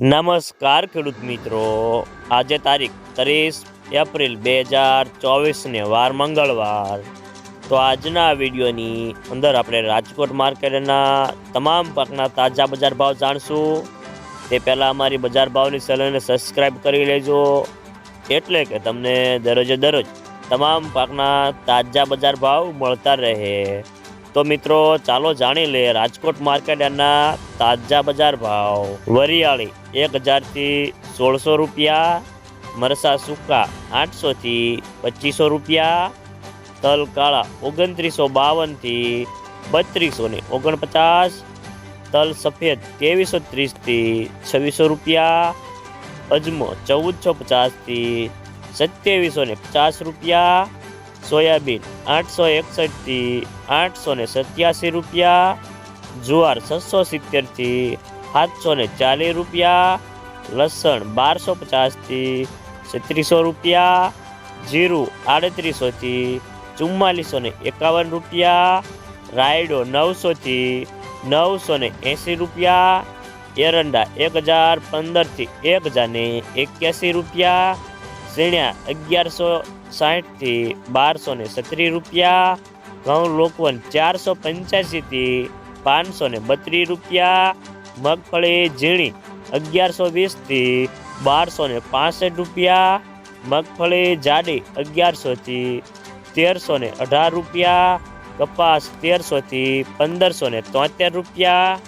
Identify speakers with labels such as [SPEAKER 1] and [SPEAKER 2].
[SPEAKER 1] નમસ્કાર ખેડૂત મિત્રો. આજે તારીખ ત્રીસ એપ્રિલ બે હજાર ચોવીસને વાર મંગળવાર. તો આજના વિડીયોની અંદર આપણે રાજકોટ માર્કેટના તમામ પાકના તાજા બજાર ભાવ જાણશું. તે પહેલાં અમારી બજાર ભાવની ચેનલને સબસ્ક્રાઈબ કરી લેજો. એટલે કે તમને દરરોજે દરરોજ તમામ પાકના તાજા બજાર ભાવ મળતા રહે. તો મિત્રો, ચાલો જાણી લે રાજકોટ માર્કેટના તાજા બજાર ભાવ. વરિયાળી એક હજારથી સોળસો રૂપિયા, મરસા સૂકા આઠસોથી પચીસો રૂપિયા, તલ કાળા ઓગણત્રીસો બાવનથી બત્રીસો ને ઓગણપચાસ, તલ સફેદ ત્રેવીસો ત્રીસથી છવ્વીસો રૂપિયા, અજમો ચૌદસો પચાસથી સત્યાવીસો ને પચાસ રૂપિયા સોયાબીન આઠસો એકસઠથી આઠસો ને સત્યાસી રૂપિયા, જુવાર છસો સિત્તેરથી સાતસો ને ચાલીસ રૂપિયા, લસણ બારસો પચાસથી છત્રીસો રૂપિયા, જીરું આડત્રીસોથી ચુમ્માલીસો ને એકાવન રૂપિયા, રાયડો નવસોથી નવસો ને એંસી રૂપિયા, એરંડા એક હજાર પંદરથી એક હજાર ને એક્યાસી રૂપિયા સીણ્યા અગિયારસો સાઠથી બારસો ને સત્રીસ રૂપિયા, ઘઉં લોકવન ચારસો પંચ્યાસીથી પાંચસો ને બત્રીસ રૂપિયા, મગફળી ઝીણી અગિયારસો વીસથી બારસો ને પાસઠ રૂપિયા, મગફળી જાડી અગિયારસોથી તેરસો ને અઢાર રૂપિયા, કપાસ તેરસોથી પંદરસો ને તોતેર રૂપિયા